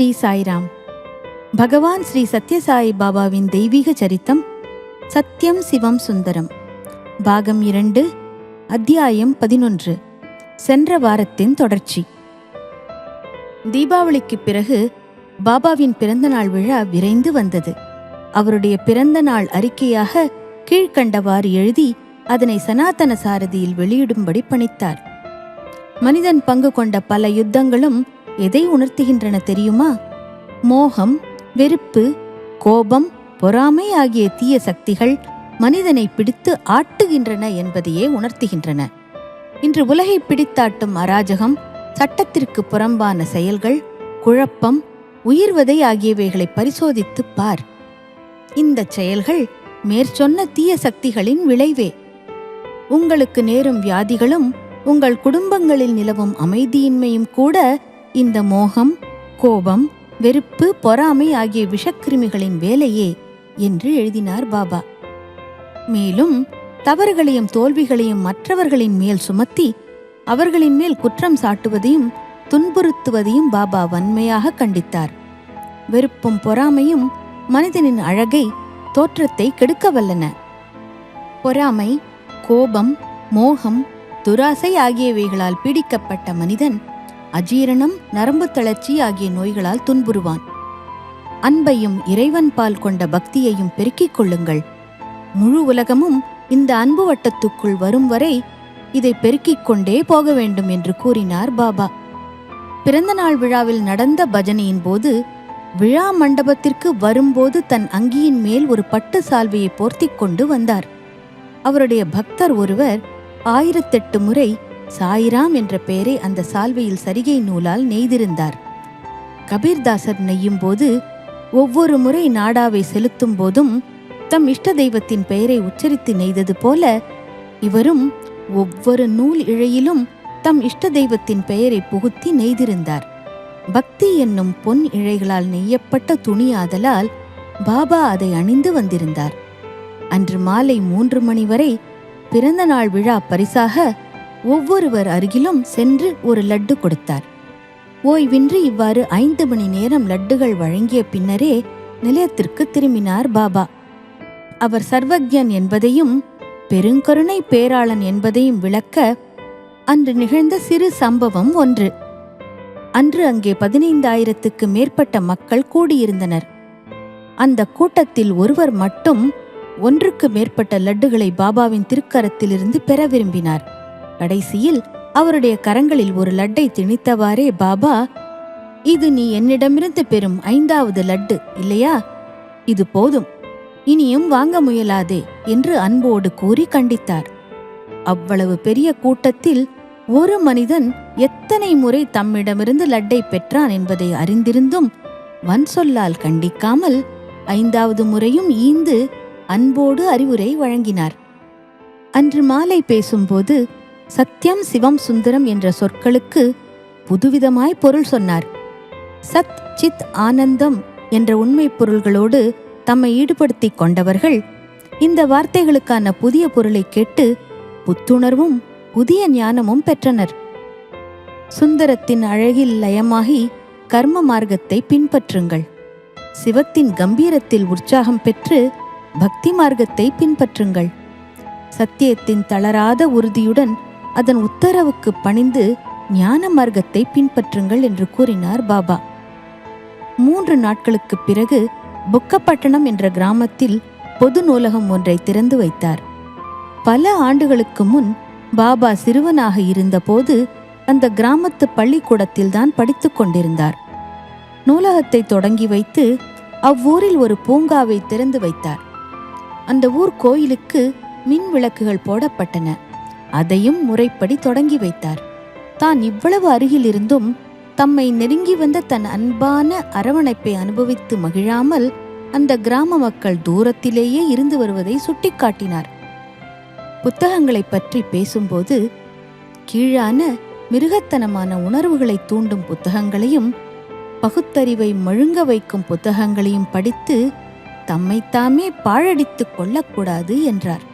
ஸ்ரீ சாய்ராம். பகவான் ஸ்ரீ சத்யசாய் பாபாவின் தெய்வீக சரித்தம் சத்யம் சிவம் சுந்தரம். பாகம் இரண்டு அத்தியாயம் பதினொன்று சென்ற வாரத்தின் தொடர்ச்சி. தீபாவளிக்குப் பிறகு பாபாவின் பிறந்தநாள் விழா விரைந்து வந்தது. அவருடைய பிறந்த நாள் அறிக்கையாக கீழ்க்கண்டவாறு எழுதி அதனை சனாதன சாரதியில் வெளியிடும்படி பணித்தார். மனிதன் பங்கு கொண்ட பல யுத்தங்களும் எதை உணர்த்துகின்றன தெரியுமா? மோகம் வெறுப்பு கோபம் பொறாமை ஆகிய தீய சக்திகள் மனிதனை பிடித்து ஆட்டுகின்றன என்பதையே உணர்த்துகின்றன. இன்று உலகை பிடித்தாட்டும் அராஜகம் சட்டத்திற்கு புறம்பான செயல்கள் குழப்பம் உயிர்வதை ஆகியவைகளை பரிசோதித்துப் பார். இந்த செயல்கள் மேற்சொன்ன தீய சக்திகளின் விளைவே. உங்களுக்கு நேரும் வியாதிகளும் உங்கள் குடும்பங்களில் நிலவும் அமைதியின்மையும் கூட இந்த மோகம் கோபம் வெறுப்பு பொறாமை ஆகிய விஷக்கிருமிகளின் வேலையே என்று எழுதினார் பாபா. மேலும் தவறுகளையும் தோல்விகளையும் மற்றவர்களின் மேல் சுமத்தி அவர்களின் மேல் குற்றம் சாட்டுவதையும் துன்புறுத்துவதையும் பாபா வன்மையாக கண்டித்தார். வெறுப்பும் பொறாமையும் மனிதனின் அழகை தோற்றத்தை கெடுக்க வல்லன. பொறாமை கோபம் மோகம் துராசை ஆகியவைகளால் பீடிக்கப்பட்ட மனிதன் அஜீரணம் நரம்பு தளர்ச்சி ஆகிய நோய்களால் துன்புறுவான். அன்பையும் இறைவன் பால் கொண்ட பக்தியையும் பெருக்கிக் கொள்ளுங்கள். முழு உலகமும் இந்த அன்பு வட்டத்துக்குள் வரும் வரை இதை பெருக்கிக் கொண்டே போக வேண்டும் என்று கூறினார் பாபா. பிறந்தநாள் விழாவில் நடந்த பஜனையின் போது விழா மண்டபத்திற்கு வரும்போது தன் அங்கியின் மேல் ஒரு பட்டு சால்வையை போர்த்தி கொண்டு வந்தார். அவருடைய பக்தர் ஒருவர் ஆயிரத்தெட்டு முறை சாயிராம் என்ற பெயரை அந்த சால்வையில் சரிகை நூலால் நெய்திருந்தார். கபீர்தாசர் நெய்யும் போது ஒவ்வொரு முறை நாடாவை செலுத்தும் போதும் தம் இஷ்ட தெய்வத்தின் பெயரை உச்சரித்து நெய்தது போல இவரும் ஒவ்வொரு நூல் இழையிலும் தம் இஷ்ட தெய்வத்தின் பெயரை புகுத்தி நெய்திருந்தார். பக்தி என்னும் பொன் இழைகளால் நெய்யப்பட்ட துணியாதலால் பாபா அதை அணிந்து வந்திருந்தார். அன்று மாலை மூன்று மணி வரை பிறந்த நாள் விழா பரிசாக ஒவ்வொருவர் அருகிலும் சென்று ஒரு லட்டு கொடுத்தார். ஓய்வின்றி இவ்வாறு ஐந்து மணி நேரம் லட்டுகள் வழங்கிய பின்னரே நிலையத்திற்கு திரும்பினார் பாபா. அவர் சர்வஜன் என்பதையும் பெருங்கருணை பேராளன் என்பதையும் விளக்க அன்று நிகழ்ந்த சிறு சம்பவம் ஒன்று. அன்று அங்கே பதினைந்தாயிரத்துக்கு மேற்பட்ட மக்கள் கூடியிருந்தனர். அந்த கூட்டத்தில் ஒருவர் மட்டும் ஒன்றுக்கு மேற்பட்ட லட்டுகளை பாபாவின் திருக்கரத்திலிருந்து பெற விரும்பினார். கடைசியில் அவருடைய கரங்களில் ஒரு லட்டை திணித்தவாறே பாபா இது நீ என்னிடமிருந்து பெறும் ஐந்தாவது லட்டு இல்லையா? இது போதும் இனியும் வாங்க முயலாதே என்று அன்போடு கூறி கண்டித்தார். அவ்வளவு பெரிய கூட்டத்தில் ஒரு மனிதன் எத்தனை முறை தம்மிடமிருந்து லட்டை பெற்றான் என்பதை அறிந்திருந்தும் வன் சொல்லால் கண்டிக்காமல் ஐந்தாவது முறையும் ஈந்து அன்போடு அறிவுரை வழங்கினார். அன்று மாலை பேசும்போது சத்யம் சிவம் சுந்தரம் என்ற சொற்களுக்கு புதுவிதமாய் பொருள் சொன்னார். சத் சித் ஆனந்தம் என்ற உண்மை பொருள்களோடு தம்மை ஈடுபடுத்திக் கொண்டவர்கள் இந்த வார்த்தைகளுக்கான புதிய பொருளை கேட்டு புத்துணர்வும் புதிய ஞானமும் பெற்றனர். சுந்தரத்தின் அழகில் லயமாகி கர்ம மார்க்கத்தை பின்பற்றுங்கள். சிவத்தின் கம்பீரத்தில் உற்சாகம் பெற்று பக்தி மார்க்கத்தை பின்பற்றுங்கள். சத்தியத்தின் தளராத உறுதியுடன் அதன் உத்தரவுக்கு பணிந்து ஞான மார்க்கத்தை பின்பற்றுங்கள் என்று கூறினார் பாபா. மூன்று நாட்களுக்கு பிறகு புக்கப்பட்டணம் என்ற கிராமத்தில் பொது நூலகம் ஒன்றை திறந்து வைத்தார். பல ஆண்டுகளுக்கு முன் பாபா சிறுவனாக இருந்தபோது அந்த கிராமத்து பள்ளிக்கூடத்தில்தான் படித்துக் கொண்டிருந்தார். நூலகத்தை தொடங்கி வைத்து அவ்வூரில் ஒரு பூங்காவை திறந்து வைத்தார். அந்த ஊர் கோயிலுக்கு மின் விளக்குகள் போடப்பட்டன. அதையும் முறைப்படி தொடங்கி வைத்தார். தான் இவ்வளவு அருகிலிருந்தும் தம்மை நெருங்கி வந்த தன் அன்பான அரவணைப்பை அனுபவித்து மகிழாமல் அந்த கிராம மக்கள் தூரத்திலேயே இருந்து வருவதை சுட்டிக்காட்டினார். புத்தகங்களை பற்றி பேசும்போது கீழான மிருகத்தனமான உணர்வுகளை தூண்டும் புத்தகங்களையும் பகுத்தறிவை மழுங்க வைக்கும் புத்தகங்களையும் படித்து தம்மைத்தாமே பாழடித்துக் கொள்ளக்கூடாது என்றார்.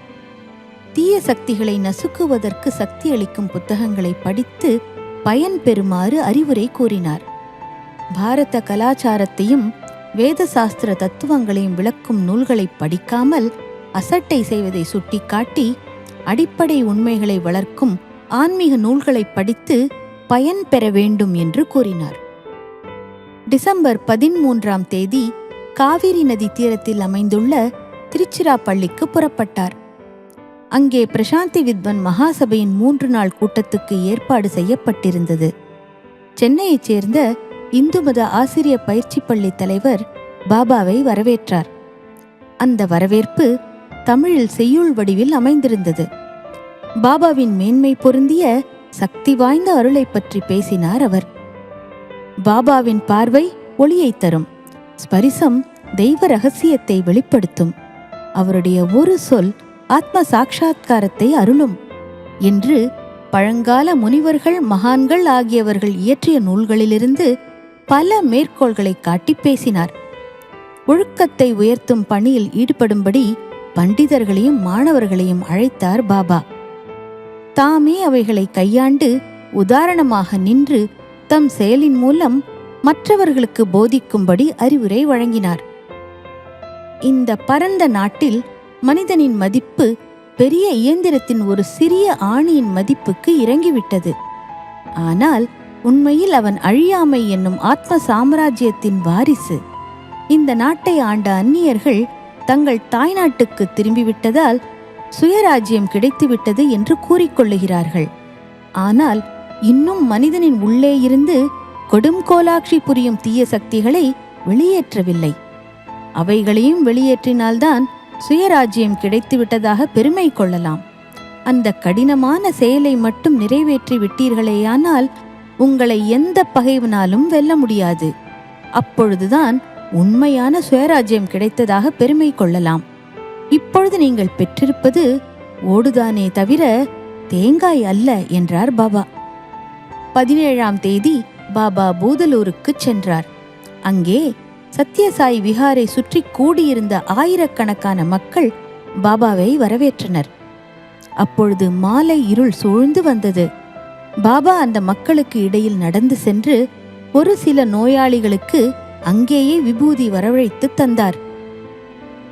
தீய சக்திகளை நசுக்குவதற்கு சக்தி அளிக்கும் புத்தகங்களை படித்து பயன் பெறுமாறு அறிவுரை கூறினார். பாரத கலாச்சாரத்தையும் வேத சாஸ்திர தத்துவங்களையும் விளக்கும் நூல்களை படிக்காமல் அசட்டை செய்வதை சுட்டிக்காட்டி அடிப்படை உண்மைகளை வளர்க்கும் ஆன்மீக நூல்களை படித்து பயன் பெற வேண்டும் என்று கூறினார். டிசம்பர் பதிமூன்றாம் தேதி காவிரி நதி தீரத்தில் அமைந்துள்ள திருச்சிராப்பள்ளிக்கு புறப்பட்டார். அங்கே பிரசாந்தி வித்வன் மகாசபையின் மூன்று நாள் கூட்டத்துக்கு ஏற்பாடு செய்யப்பட்டிருந்தது. சென்னையைச் சேர்ந்த இந்து மத ஆசிரிய பயிற்சி பள்ளி தலைவர் பாபாவை வரவேற்றார். அந்த வரவேற்பு தமிழில் செய்யுள் வடிவில் அமைந்திருந்தது. பாபாவின் மேன்மை பொருந்திய சக்தி வாய்ந்த அருளை பற்றி பேசினார் அவர். பாபாவின் பார்வை ஒளியை தரும் ஸ்பரிசம் தெய்வ ரகசியத்தை வெளிப்படுத்தும். அவருடைய ஒரு சொல் ஆத்ம சாட்சா்காரத்தை அருளும் என்று பழங்கால முனிவர்கள் மகான்கள் ஆகியவர்கள் இயற்றிய நூல்களிலிருந்து பல மேற்கோள்களை காட்டி பேசினார். ஒழுக்கத்தை உயர்த்தும் பணியில் ஈடுபடும்படி பண்டிதர்களையும் மாணவர்களையும் அழைத்தார் பாபா. தாமே அவைகளை கையாண்டு உதாரணமாக நின்று தம் செயலின் மூலம் மற்றவர்களுக்கு போதிக்கும்படி அறிவுரை வழங்கினார். இந்த பரந்த நாட்டில் மனிதனின் மதிப்பு பெரிய இயந்திரத்தின் ஒரு சிறிய ஆணியின் மதிப்புக்கு இறங்கிவிட்டது. ஆனால் உண்மையில் அவன் அழியாமை என்னும் ஆத்ம சாம்ராஜ்யத்தின் வாரிசு. இந்த நாட்டை ஆண்ட அந்நியர்கள் தங்கள் தாய்நாட்டுக்கு திரும்பிவிட்டதால் சுயராஜ்யம் கிடைத்துவிட்டது என்று கூறிக்கொள்ளுகிறார்கள். ஆனால் இன்னும் மனிதனின் உள்ளே இருந்து கொடும் கோலாட்சி புரியும் தீய சக்திகளை வெளியேற்றவில்லை. அவைகளையும் வெளியேற்றினால்தான் சுயராஜ்யம் கிடைத்துவிட்டதாக பெருமை கொள்ளலாம். அந்த கடினமான செயலை மட்டும் நிறைவேற்றி விட்டீர்களேயானால் உங்களை எந்த பகைவனாலும் வெல்ல முடியாது. அப்பொழுதுதான் உண்மையான சுயராஜ்யம் கிடைத்ததாக பெருமை கொள்ளலாம். இப்பொழுது நீங்கள் பெற்றிருப்பது ஓடுதானே தவிர தேங்காய் அல்ல என்றார் பாபா. பதினேழாம் தேதி பாபா பூதலூருக்கு சென்றார். அங்கே சத்யசாய் விஹாரை சுற்றி கூடியிருந்த ஆயிரக்கணக்கான மக்கள் பாபாவை வரவேற்றனர். அப்பொழுது மாலை இருள் சூழ்ந்து வந்தது. பாபா அந்த மக்களுக்கு இடையில் நடந்து சென்று ஒரு சில நோயாளிகளுக்கு அங்கேயே விபூதி வரவழைத்து தந்தார்.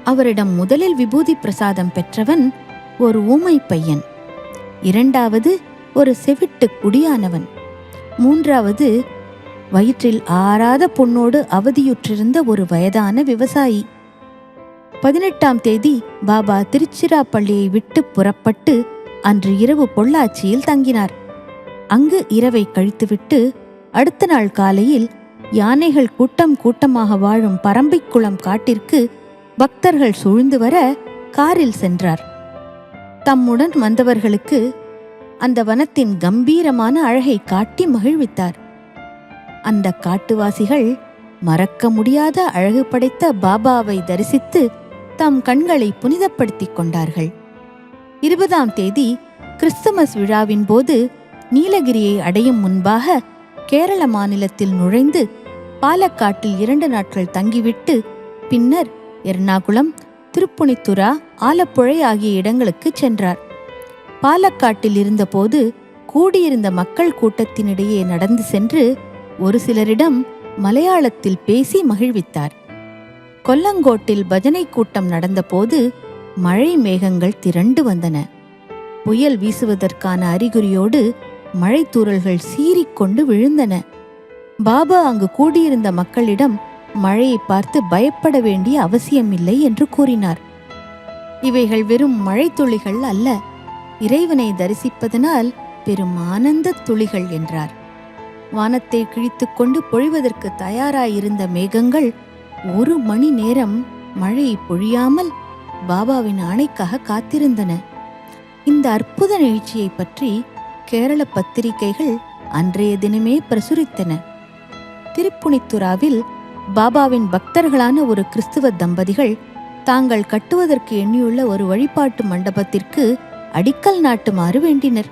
அவரிடம் முதலில் விபூதி பிரசாதம் பெற்றவன் ஒரு ஊமை பையன். இரண்டாவது ஒரு செவிட்டு குடியானவன். மூன்றாவது வயிற்றில் ஆறாத பொண்ணோடு அவதியுற்றிருந்த ஒரு வயதான விவசாயி. பதினெட்டாம் தேதி பாபா திருச்சிராப்பள்ளியை விட்டு புறப்பட்டு அன்று இரவு பொள்ளாச்சியில் தங்கினார். அங்கு இரவை கழித்துவிட்டு அடுத்த நாள் காலையில் யானைகள் கூட்டம் கூட்டமாக வாழும் பரம்பிக்குளம் காட்டிற்கு பக்தர்கள் சூழ்ந்து வர காரில் சென்றார். தம்முடன் வந்தவர்களுக்கு அந்த வனத்தின் கம்பீரமான அழகை காட்டி மகிழ்வித்தார். அந்த காட்டுவாசிகள் மறக்க முடியாத அழகு படைத்த பாபாவை தரிசித்து தம் கண்களை புனிதப்படுத்திக் கொண்டார்கள். இருபதாம் தேதி கிறிஸ்துமஸ் விழாவின் போது நீலகிரியை அடையும் முன்பாக கேரள மாநிலத்தில் நுழைந்து பாலக்காட்டில் இரண்டு நாட்கள் தங்கிவிட்டு பின்னர் எர்ணாகுளம் திருப்புனித்துரா ஆலப்புழை ஆகிய இடங்களுக்கு சென்றார். பாலக்காட்டில் இருந்தபோது கூடியிருந்த மக்கள் கூட்டத்தினிடையே நடந்து சென்று ஒரு சிலரிடம் மலையாளத்தில் பேசி மகிழ்வித்தார். கொல்லங்கோட்டில் பஜனை கூட்டம் நடந்தபோது மழை மேகங்கள் திரண்டு வந்தன. புயல் வீசுவதற்கான அறிகுறியோடு மழைத்தூரல்கள் சீறிக்கொண்டு விழுந்தன. பாபா அங்கு கூடியிருந்த மக்களிடம் மழையை பார்த்து பயப்பட வேண்டிய அவசியமில்லை என்று கூறினார். இவைகள் வெறும் மழைத்துளிகள் அல்ல இறைவனை தரிசிப்பதனால் பெரும் ஆனந்த துளிகள் என்றார். வானத்தை கிழித்துக்கொண்டு பொழிவதற்கு தயாராயிருந்த மேகங்கள் ஒரு மணி நேரம் மழை பொழியாமல் பாபாவின் ஆணைக்காக காத்திருந்தன. இந்த அற்புத நிகழ்ச்சியை பற்றி கேரள பத்திரிகைகள் அன்றைய தினமே பிரசுரித்தன. திருப்புனித்துராவில் பாபாவின் பக்தர்களான ஒரு கிறிஸ்துவ தம்பதிகள் தாங்கள் கட்டுவதற்கு எண்ணியுள்ள ஒரு வழிபாட்டு மண்டபத்திற்கு அடிக்கல் நாட்டுமாறு வேண்டினர்.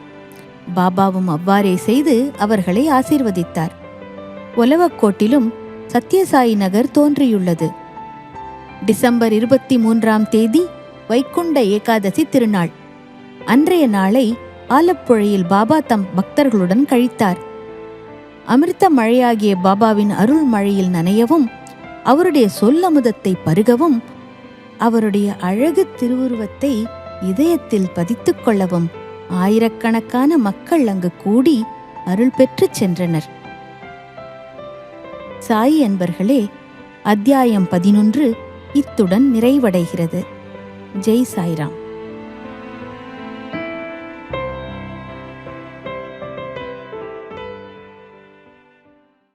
பாபாவும் அவ்வாறே செய்து அவர்களை ஆசீர்வதித்தார். உலவக்கோட்டிலும் சத்யசாயி நகர் தோன்றியுள்ளது. டிசம்பர் இருபத்தி மூன்றாம் தேதி வைகுண்ட ஏகாதசி திருநாள். அன்றைய நாளை ஆலப்புழையில் பாபா தம் பக்தர்களுடன் கழித்தார். அமிர்த மழையாகிய பாபாவின் அருள் மழையில் நனையவும் அவருடைய சொல்லமுதத்தை பருகவும் அவருடைய அழகு திருவுருவத்தை இதயத்தில் பதித்துக் கொள்ளவும் ஆயிரக்கணக்கான மக்கள் அங்கு கூடி அருள் பெற்றுச் சென்றனர். சாய் அன்பர்களே அத்தியாயம் பதினொன்று இத்துடன் நிறைவடைகிறது. ஜெய் சாய்ராம்.